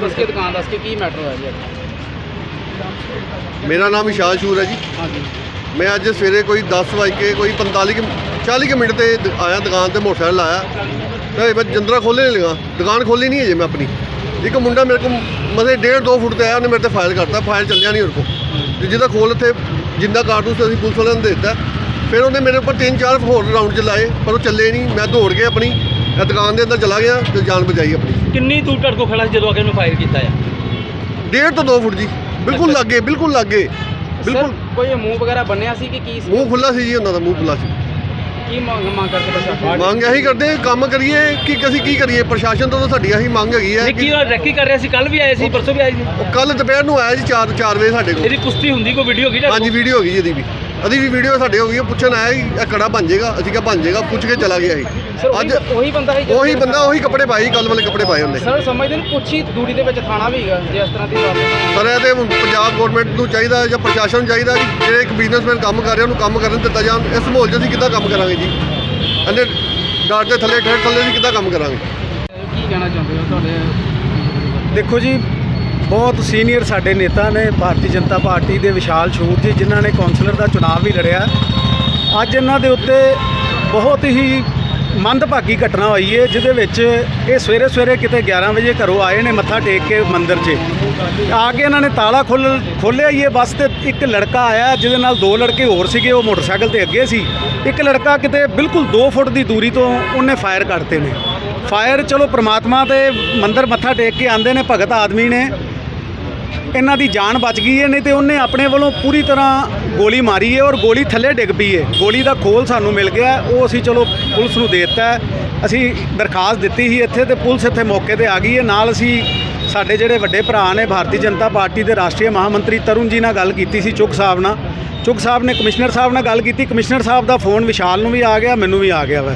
ਨਾਮ ਦੱਸ ਕੇ ਦੁਕਾਨ ਦੱਸ ਕੇ ਕੀ ਮੈਟਰ ਹੋਇਆ ਜੀ ਅੱਜ? ਮੇਰਾ ਨਾਮ ਵਿਸ਼ਾਲ ਸ਼ੂਰ ਹੈ ਜੀ। ਹਾਂਜੀ। ਮੈਂ ਅੱਜ ਸਵੇਰੇ ਕੋਈ 10 ਵਜੇ ਕੇ ਕੋਈ 45 ਕੁ 40 ਕੁ ਮਿੰਟ ਤੇ ਦ- ਆਇਆ ਦੁਕਾਨ ਤੇ ਮੋਟਰਸਾਈਕਲ ਆਇਆ ਤੇ ਮੈਂ ਜੰਦਰਾ ਖੋਲ੍ਹੇ ਨਹੀਂ ਲਗਾ। ਦੁਕਾਨ ਖੋਲੀ ਨਹੀਂ ਹੈ ਜੇ ਮੈਂ ਆਪਣੀ। ਇੱਕ ਮੁੰਡਾ ਮੇਰੇ ਕੋਲ ਮਸੇ 1.5 2 ਫੁੱਟ ਤੇ ਆਇਆ ਉਹਨੇ ਮੇਰੇ ਤੇ ਫਾਇਰ ਕਰਤਾ। ਫਾਇਰ ਚੱਲਿਆ ਨਹੀਂ ਉਹਦੇ ਕੋਲ। ਤੇ ਜਿਹਦਾ ਖੋਲ ਇੱਥੇ ਜਿੰਦਾ ਕਾਰਤੂਸ ਅਸੀਂ ਪੁਲਿਸ ਵਾਲਿਆਂ ਨੂੰ ਦੇ ਦਿੱਤਾ। ਫਿਰ ਉਹਨੇ ਮੇਰੇ ਉੱਪਰ ਤਿੰਨ ਚਾਰ ਹੋਰ ਰਾਉਂਡ ਚਲਾਏ ਪਰ ਉਹ ਚੱਲੇ ਨਹੀਂ ਮੈਂ ਦੌੜ ਕੇ ਆਪਣੀ। ਇਹ ਦੁਕਾਨ ਦੇ ਅੰਦਰ ਚਲਾ ਗਿਆ ਤੇ ਜਾਨ ਬਚਾਈ ਆਪਣੀ। ਕਿੰਨੀ ਦੂਰ ਤੁਹਾਡੇ ਕੋਲ ਖੜਾ ਸੀ ਜਦੋਂ ਆ ਕੇ ਉਹਨੂੰ ਫਾਇਰ ਕੀਤਾ ਆ? 1.5 ਤੋਂ 2 ਫੁੱਟ ਜੀ। ਬਿਲਕੁਲ ਲੱਗੇ ਬਿਲਕੁਲ ਲੱਗੇ। ਬਿਲਕੁਲ। ਕੋਈ ਮੂੰਹ ਵਗੈਰਾ ਬੰਨਿਆ ਸੀ ਕਿ ਕੀ ਸੀ? ਮੂੰਹ ਖੁੱਲਾ ਸੀ ਜੀ ਉਹਨਾਂ ਦਾ ਮੂੰਹ ਖੁੱਲਾ ਸੀ। ਕੀ ਮੰਗ ਮੰਗ ਕਰਦੇ ਪ੍ਰਸ਼ਾਸਨ ਮੰਗ ਇਹੀ ਕਰਦੇ ਕੰਮ ਕਰੀਏ ਕਿ ਅਸੀਂ ਕੀ ਕਰੀਏ? ਪ੍ਰਸ਼ਾਸਨ ਤੋਂ ਤਾਂ ਸਾਡੀ ਇਹੀ ਮੰਗ ਹੈਗੀ ਹੈ ਕਿ ਰੈਕੀ ਕਰ ਰਿਹਾ ਸੀ ਕੱਲ ਵੀ ਆਏ ਸੀ ਪਰਸੋਂ ਵੀ ਆਏ ਸੀ। ਉਹ ਕੱਲ ਦੁਪਹਿਰ ਨੂੰ ਆਇਆ ਜੀ 4 4 ਵਜੇ ਸਾਡੇ ਕੋਲ। ਇਹਦੀ ਕੁਸ਼ਤੀ ਹੁੰਦੀ ਕੋਈ ਵੀਡੀਓ ਕੀ ਹਾਂਜੀ ਵੀਡੀਓ ਹੋ ਗਈ ਜੀ ਇਹਦੀ ਵੀ। ਉਹਦੀ ਵੀ ਵੀਡੀਓ ਸਾਡੇ ਹੋ ਗਈ ਪੁੱਛਣ ਆਇਆ ਸੀ ਇਹ ਕੜਾ ਬਣ ਜਾਏਗਾ ਅਸੀਂ ਕਿਹਾ ਬਣ ਜਾਏਗਾ ਪੁੱਛ ਕੇ ਚਲਾ ਗਿਆ ਸੀ। ਸਰ ਅੱਜ ਉਹੀ ਬੰਦਾ ਹੈ ਉਹੀ ਬੰਦਾ ਉਹੀ ਕੱਪੜੇ ਪਾਏ ਕੱਲ ਵਾਲੇ ਕੱਪੜੇ ਪਾਏ ਉਹਨੇ। ਸਰ ਸਮਝਦੇ ਨੇ ਹੀ ਦੂਰੀ ਦੇ ਵਿੱਚ ਥਾਣਾ ਵੀ ਹੈਗਾ ਜੇ ਇਸ ਤਰ੍ਹਾਂ ਦੀ ਗੱਲ ਹੈ। ਪਰ ਇਹ ਤੇ ਹੁਣ ਪੰਜਾਬ ਗਵਰਨਮੈਂਟ ਨੂੰ ਚਾਹੀਦਾ ਹੈ ਜਾਂ ਪ੍ਰਸ਼ਾਸਨ ਨੂੰ ਚਾਹੀਦਾ ਕਿ ਜਿਹੜੇ ਇੱਕ ਬਿਜ਼ਨਸਮੈਨ ਕੰਮ ਕਰ ਰਿਹਾ ਉਹਨੂੰ ਕੰਮ ਕਰਨ ਦਿੱਤਾ ਜਾਣ। ਇਸ ਮਾਹੌਲ 'ਚ ਅਸੀਂ ਕਿੱਦਾਂ ਕੰਮ ਕਰਾਂਗੇ ਜੀ? ਇਹਨੇ ਡਾਟ ਦੇ ਥੱਲੇ ਠੇਠ ਥੱਲੇ ਅਸੀਂ ਕਿੱਦਾਂ ਕੰਮ ਕਰਾਂਗੇ? ਕੀ ਕਹਿਣਾ ਚਾਹੁੰਦੇ ਹੋ ਤੁਹਾਡੇ? ਦੇਖੋ ਜੀ ਬਹੁਤ ਸੀਨੀਅਰ ਸਾਡੇ ਨੇਤਾ ਨੇ, ਭਾਰਤੀ ਜਨਤਾ ਪਾਰਟੀ ਦੇ ਵਿਸ਼ਾਲ ਸ਼ੂਰ ਜੀ, ਜਿਨ੍ਹਾਂ ਨੇ ਕੌਂਸਲਰ ਦਾ ਚੁਣਾਵ ਵੀ ਲੜਿਆ। ਅੱਜ ਇਹਨਾਂ ਦੇ ਉੱਤੇ ਬਹੁਤ ਹੀ ਮੰਦਭਾਗੀ ਘਟਨਾ ਹੋਈ ਹੈ ਜਿਹਦੇ ਵਿੱਚ ਇਹ ਸਵੇਰੇ ਸਵੇਰੇ ਕਿਤੇ 11 ਵਜੇ ਘਰੋਂ ਆਏ ਨੇ ਮੱਥਾ ਟੇਕ ਕੇ ਮੰਦਿਰ 'ਚ। ਆ ਕੇ ਇਹਨਾਂ ਨੇ ਤਾਲਾ ਖੋਲ, ਖੋਲ੍ਹਿਆ ਹੀ ਇਹ ਬੱਸ ਤੇ ਇੱਕ ਲੜਕਾ ਆਇਆ, ਜਿਹਦੇ ਨਾਲ ਦੋ ਲੜਕੇ ਹੋਰ ਸੀਗੇ, ਉਹ ਮੋਟਰਸਾਈਕਲ ਤੇ ਅੱਗੇ ਸੀ। ਇੱਕ ਲੜਕਾ ਕਿਤੇ ਬਿਲਕੁਲ 2 ਫੁੱਟ ਦੀ ਦੂਰੀ ਤੋਂ ਉਹਨੇ ਫਾਇਰ ਕਰਤੇ ਨੇ। ਫਾਇਰ, ਚਲੋ ਪ੍ਰਮਾਤਮਾ ਤੇ ਮੰਦਰ ਮੱਥਾ ਟੇਕ ਕੇ ਆਂਦੇ ਨੇ, ਭਗਤ ਆਦਮੀ ਨੇ। ਇਹਨਾਂ ਦੀ ਜਾਨ ਬਚ ਗਈ ਹੈ, ਨਹੀਂ ਤੇ ਉਹਨੇ ਆਪਣੇ ਵੱਲੋਂ ਪੂਰੀ ਤਰ੍ਹਾਂ ਗੋਲੀ ਮਾਰੀ ਹੈ ਔਰ ਗੋਲੀ ਥੱਲੇ ਡਿੱਗ ਪਈ ਹੈ। ਗੋਲੀ ਦਾ ਖੋਲ ਸਾਨੂੰ ਮਿਲ ਗਿਆ, ਉਹ ਅਸੀਂ ਚਲੋ ਪੁਲਿਸ ਨੂੰ ਦੇ ਦਿੱਤਾ ਅਸੀਂ ਦਰਖਾਸਤ ਦਿੱਤੀ ਸੀ ਇੱਥੇ ਤੇ ਪੁਲਿਸ ਇੱਥੇ ਮੌਕੇ ਤੇ ਆ ਗਈ ਹੈ। ਨਾਲ ਅਸੀਂ ਸਾਡੇ ਜਿਹੜੇ ਵੱਡੇ ਭਰਾ ਨੇ, ਭਾਰਤੀ ਜਨਤਾ ਪਾਰਟੀ ਦੇ ਰਾਸ਼ਟਰੀ ਮਹਾਮੰਤਰੀ ਤਰੁਣ ਜੀ ਨਾਲ ਗੱਲ ਕੀਤੀ ਸੀ ਚੁੱਕ ਸਾਹਿਬ ਨਾਲ। ਚੁੱਕ ਸਾਹਿਬ ਨੇ ਕਮਿਸ਼ਨਰ ਸਾਹਿਬ ਨਾਲ ਗੱਲ ਕੀਤੀ, ਕਮਿਸ਼ਨਰ ਸਾਹਿਬ ਦਾ ਫੋਨ ਵਿਸ਼ਾਲ ਨੂੰ ਵੀ ਆ ਗਿਆ, ਮੈਨੂੰ ਵੀ ਆ ਗਿਆ ਵਾ।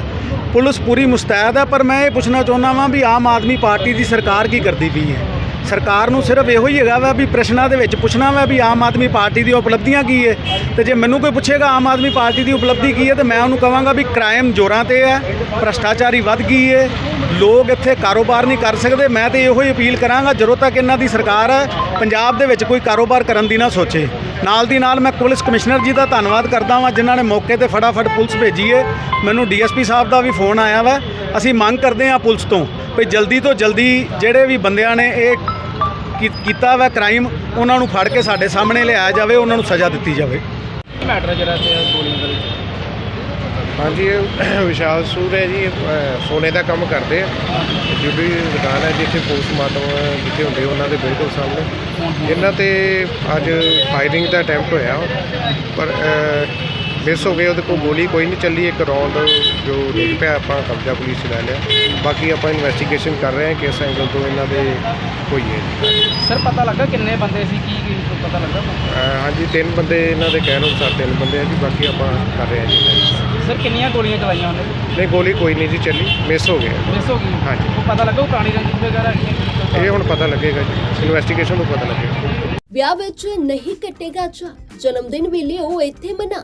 ਪੁਲਿਸ ਪੂਰੀ ਮੁਸਤੈਦ ਹੈ, ਪਰ ਮੈਂ ਇਹ ਪੁੱਛਣਾ ਚਾਹੁੰਦਾ ਵਾਂ ਵੀ ਆਮ ਆਦਮੀ ਪਾਰਟੀ ਦੀ ਸਰਕਾਰ ਕੀ ਕਰਦੀ ਪਈ ਹੈ? ਸਰਕਾਰ ਨੂੰ ਸਿਰਫ ਇਹੋ ਹੀ ਹੈਗਾ ਵਾ ਵੀ ਪ੍ਰਸ਼ਨਾਂ ਦੇ ਵਿੱਚ ਪੁੱਛਣਾ ਵਾ ਵੀ ਆਮ ਆਦਮੀ ਪਾਰਟੀ ਦੀ ਉਪਲਬਧੀਆਂ ਕੀ ਹੈ ਤੇ ਜੇ ਮੈਨੂੰ ਕੋਈ ਪੁੱਛੇਗਾ ਆਮ ਆਦਮੀ ਪਾਰਟੀ ਦੀ ਉਪਲਬਧੀ ਕੀ ਹੈ ਤੇ ਮੈਂ ਉਹਨੂੰ ਕਹਾਂਗਾ ਵੀ ਕ੍ਰਾਈਮ ਜ਼ੋਰਾਂ ਤੇ ਹੈ ਭ੍ਰਸ਼ਟਾਚਾਰੀ ਵੱਧ ਗਈ ਹੈ ਲੋਕ ਇੱਥੇ ਕਾਰੋਬਾਰ ਨਹੀਂ ਕਰ ਸਕਦੇ। ਮੈਂ ਤੇ ਇਹੋ ਹੀ ਅਪੀਲ ਕਰਾਂਗਾ, ਜਦੋਂ ਤੱਕ ਇਹਨਾਂ ਦੀ ਸਰਕਾਰ ਹੈ ਪੰਜਾਬ ਦੇ ਵਿੱਚ ਕੋਈ ਕਾਰੋਬਾਰ ਕਰਨ ਦੀ ਨਾ ਸੋਚੇ। ਨਾਲ ਦੀ ਨਾਲ ਮੈਂ ਪੁਲਿਸ ਕਮਿਸ਼ਨਰ ਜੀ ਦਾ ਧੰਨਵਾਦ ਕਰਦਾ ਵਾਂ, ਜਿਨ੍ਹਾਂ ਨੇ ਮੌਕੇ ਤੇ ਫਟਾਫਟ ਪੁਲਿਸ ਭੇਜੀ ਹੈ ਮੈਨੂੰ ਡੀਐਸਪੀ ਸਾਹਿਬ ਦਾ ਵੀ ਫੋਨ ਆਇਆ ਵਾ। ਅਸੀਂ ਮੰਗ ਕਰਦੇ ਹਾਂ ਪੁਲਿਸ ਤੋਂ ਵੀ ਜਲਦੀ ਤੋਂ ਜਲਦੀ ਜਿਹੜੇ ਵੀ ਬੰਦਿਆਂ ਨੇ ਇਹ ਕੀ- ਕੀਤਾ ਵਾ ਕ੍ਰਾਈਮ ਉਹਨਾਂ ਨੂੰ ਫੜ ਕੇ ਸਾਡੇ ਸਾਹਮਣੇ ਲਿਆਇਆ ਜਾਵੇ ਉਹਨਾਂ ਨੂੰ ਸਜ਼ਾ ਦਿੱਤੀ ਜਾਵੇ। ਮੈਟਰ ਜਿਹੜਾ ਇੱਥੇ ਗੋਲੀਆਂ ਦਾ ਹਾਂਜੀ ਇਹ ਵਿਸ਼ਾਲ ਸੂਰ ਹੈ ਜੀ ਇਹ, ਅਹ, ਸੋਨੇ ਦਾ ਕੰਮ ਕਰਦੇ ਆ। ਜਿਹੜੀ ਦੁਕਾਨ ਹੈ ਜਿੱਥੇ ਪੋਸਟਮਾਰਟਮ ਜਿੱਥੇ ਹੁੰਦੇ ਉਹਨਾਂ ਦੇ ਬਿਲਕੁਲ ਸਾਹਮਣੇ। ਇਹਨਾਂ ਤੇ ਅੱਜ ਫਾਇਰਿੰਗ ਦਾ ਅਟੈਂਪਟ ਹੋਇਆ। ਪਰ ਮਿਸ ਹੋ ਗਏ ਉਹਦੇ ਕੋਲ ਗੋਲੀ ਕੋਈ ਨਹੀਂ ਚੱਲੀ ਇੱਕ ਰੌਂਡ ਜੋ ਡਿੱਗ ਪਿਆ ਆਪਾਂ ਕਬਜ਼ਾ ਪੁਲਿਸ 'ਚ ਲੈ ਲਿਆ। ਬਾਕੀ ਆਪਾਂ ਇਨਵੈਸਟੀਗੇਸ਼ਨ ਕਰ ਰਹੇ ਹਾਂ ਕਿਸ ਐਂਗਲ ਤੋਂ ਇਹਨਾਂ ਦੇ ਹੋਈ ਹੈ ਜੀ ਸਰ ਪਤਾ ਲੱਗਾ ਕਿੰਨੇ ਬੰਦੇ ਸੀ ਕੀ ਕੀ ਪਤਾ ਲੱਗਾ? ਅਹ, ਹਾਂਜੀ ਤਿੰਨ ਬੰਦੇ ਇਹਨਾਂ ਦੇ ਕਹਿਣ ਅਨੁਸਾਰ ਤਿੰਨ ਬੰਦੇ ਆ ਜੀ ਬਾਕੀ ਆਪਾਂ ਕਰ ਰਹੇ ਹਾਂ ਜੀ। ਸਰ ਕਿੰਨੀਆਂ ਗੋਲੀਆਂ ਚਲਾਈਆਂ ਉਹਨੇ? ਨਹੀਂ ਗੋਲੀ ਕੋਈ ਨਹੀਂ ਜੀ ਚੱਲੀ ਮਿਸ ਹੋ ਗਿਆ ਮਿਸ ਹੋ ਗਈ? ਹਾਂਜੀ। ਉਹ ਪਤਾ ਲੱਗਾ ਉਹ ਪੁਰਾਣੀ ਰੰਜਿਸ਼ ਵਗੈਰਾ? ਇਹ ਹੁਣ ਪਤਾ ਲੱਗੇਗਾ ਜੀ ਇਨਵੈਸਟੀਗੇਸ਼ਨ ਤੋਂ ਪਤਾ ਲੱਗੇਗਾ। ਵਿਆਹ ਵਿੱਚ ਨਹੀਂ ਕੱਟੇਗਾ ਚਾ ਜਨਮ ਦਿਨ ਵੀ ਲਿਓ ਇੱਥੇ ਮਨਾ